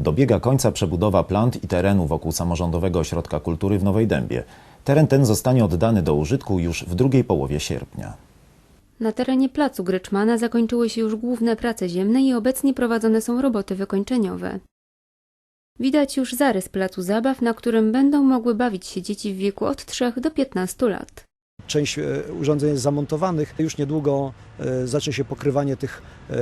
Dobiega końca przebudowa plant i terenu wokół samorządowego ośrodka kultury w Nowej Dębie. Teren ten zostanie oddany do użytku już w drugiej połowie sierpnia. Na terenie placu Gryczmana zakończyły się już główne prace ziemne i obecnie prowadzone są roboty wykończeniowe. Widać już zarys placu zabaw, na którym będą mogły bawić się dzieci w wieku od 3 do 15 lat. Część e, urządzeń jest zamontowanych. Już niedługo e, zacznie się pokrywanie tych e,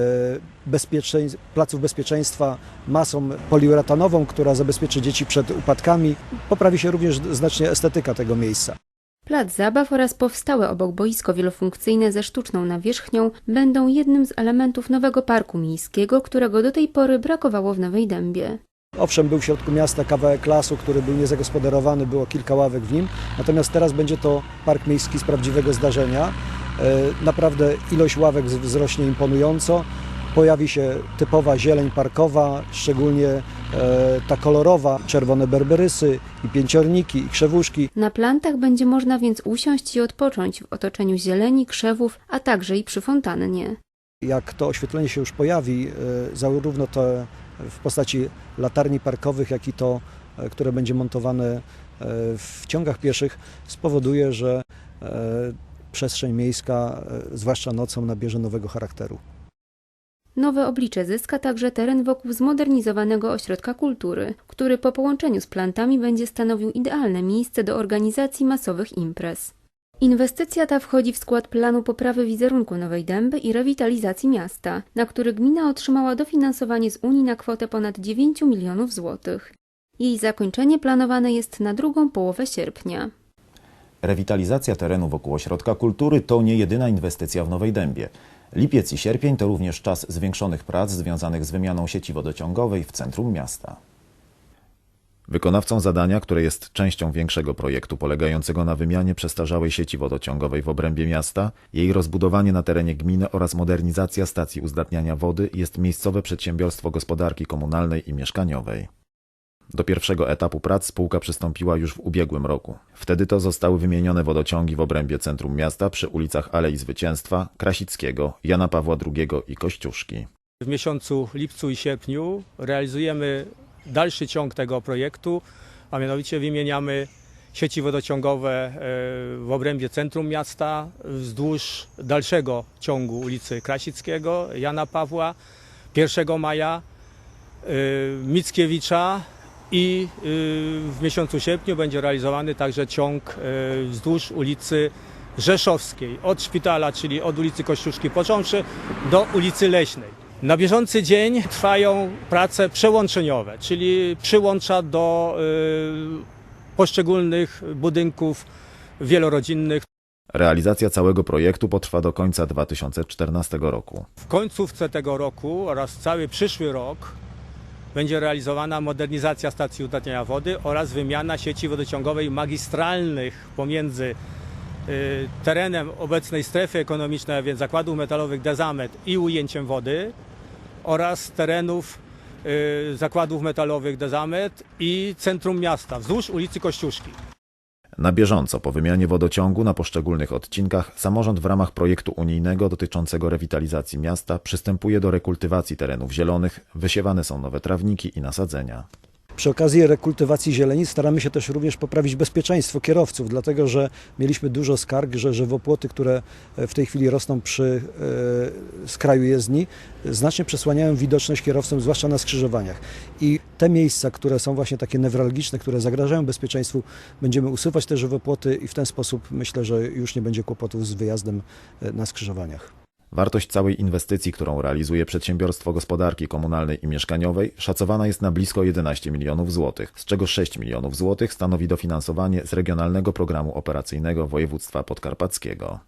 bezpieczeń, placów bezpieczeństwa masą poliuretanową, która zabezpieczy dzieci przed upadkami. Poprawi się również znacznie estetyka tego miejsca. Plac zabaw oraz powstałe obok boisko wielofunkcyjne ze sztuczną nawierzchnią będą jednym z elementów nowego parku miejskiego, którego do tej pory brakowało w Nowej Dębie. Owszem, był w środku miasta kawałek lasu, który był niezagospodarowany, było kilka ławek w nim, natomiast teraz będzie to park miejski z prawdziwego zdarzenia. E, Naprawdę ilość ławek wzrośnie imponująco. Pojawi się typowa zieleń parkowa, szczególnie e, ta kolorowa, czerwone berberysy i pięciorniki i krzewuszki. Na plantach będzie można więc usiąść i odpocząć w otoczeniu zieleni, krzewów, a także i przy fontannie. Jak to oświetlenie się już pojawi, e, zarówno to w postaci latarni parkowych, jak i to, e, które będzie montowane e, w ciągach pieszych, spowoduje, że e, przestrzeń miejska, zwłaszcza nocą, nabierze nowego charakteru. Nowe oblicze zyska także teren wokół zmodernizowanego ośrodka kultury, który po połączeniu z plantami będzie stanowił idealne miejsce do organizacji masowych imprez. Inwestycja ta wchodzi w skład planu poprawy wizerunku Nowej Dęby i rewitalizacji miasta, na który gmina otrzymała dofinansowanie z Unii na kwotę ponad 9 milionów złotych. Jej zakończenie planowane jest na drugą połowę sierpnia. Rewitalizacja terenu wokół ośrodka kultury to nie jedyna inwestycja w Nowej Dębie. Lipiec i sierpień to również czas zwiększonych prac związanych z wymianą sieci wodociągowej w centrum miasta. Wykonawcą zadania, które jest częścią większego projektu polegającego na wymianie przestarzałej sieci wodociągowej w obrębie miasta, jej rozbudowanie na terenie gminy oraz modernizacja stacji uzdatniania wody jest miejscowe przedsiębiorstwo gospodarki komunalnej i mieszkaniowej. Do pierwszego etapu prac spółka przystąpiła już w ubiegłym roku. Wtedy to zostały wymienione wodociągi w obrębie centrum miasta przy ulicach Alei Zwycięstwa, Krasickiego, Jana Pawła II i Kościuszki. W miesiącu lipcu i sierpniu realizujemy dalszy ciąg tego projektu, a mianowicie wymieniamy sieci wodociągowe e, w obrębie centrum miasta wzdłuż dalszego ciągu ulicy Krasickiego, Jana Pawła, 1 maja, e, Mickiewicza i e, w miesiącu sierpniu będzie realizowany także ciąg wzdłuż ulicy Rzeszowskiej, od szpitala, czyli od ulicy Kościuszki począwszy do ulicy Leśnej. Na bieżący dzień trwają prace przełączeniowe, czyli przyłącza do y, poszczególnych budynków wielorodzinnych. Realizacja całego projektu potrwa do końca 2014 roku. W końcówce tego roku oraz cały przyszły rok będzie realizowana modernizacja stacji udatniania wody oraz wymiana sieci wodociągowej magistralnych pomiędzy terenem obecnej strefy ekonomicznej, a więc zakładów metalowych Dezamet i ujęciem wody oraz terenów y, zakładów metalowych Dezamet i centrum miasta wzdłuż ulicy Kościuszki. Na bieżąco po wymianie wodociągu na poszczególnych odcinkach samorząd w ramach projektu unijnego dotyczącego rewitalizacji miasta przystępuje do rekultywacji terenów zielonych, wysiewane są nowe trawniki i nasadzenia. Przy okazji rekultywacji zieleni staramy się też również poprawić bezpieczeństwo kierowców, dlatego że mieliśmy dużo skarg, że żywopłoty, które w tej chwili rosną przy e, skraju jezdni, znacznie przesłaniają widoczność kierowcom, zwłaszcza na skrzyżowaniach. I te miejsca, które są właśnie takie newralgiczne, które zagrażają bezpieczeństwu, będziemy usuwać te żywopłoty i w ten sposób myślę, że już nie będzie kłopotów z wyjazdem e, na skrzyżowaniach. Wartość całej inwestycji, którą realizuje przedsiębiorstwo gospodarki komunalnej i mieszkaniowej, szacowana jest na blisko 11 milionów złotych, z czego 6 milionów złotych stanowi dofinansowanie z Regionalnego Programu Operacyjnego Województwa Podkarpackiego.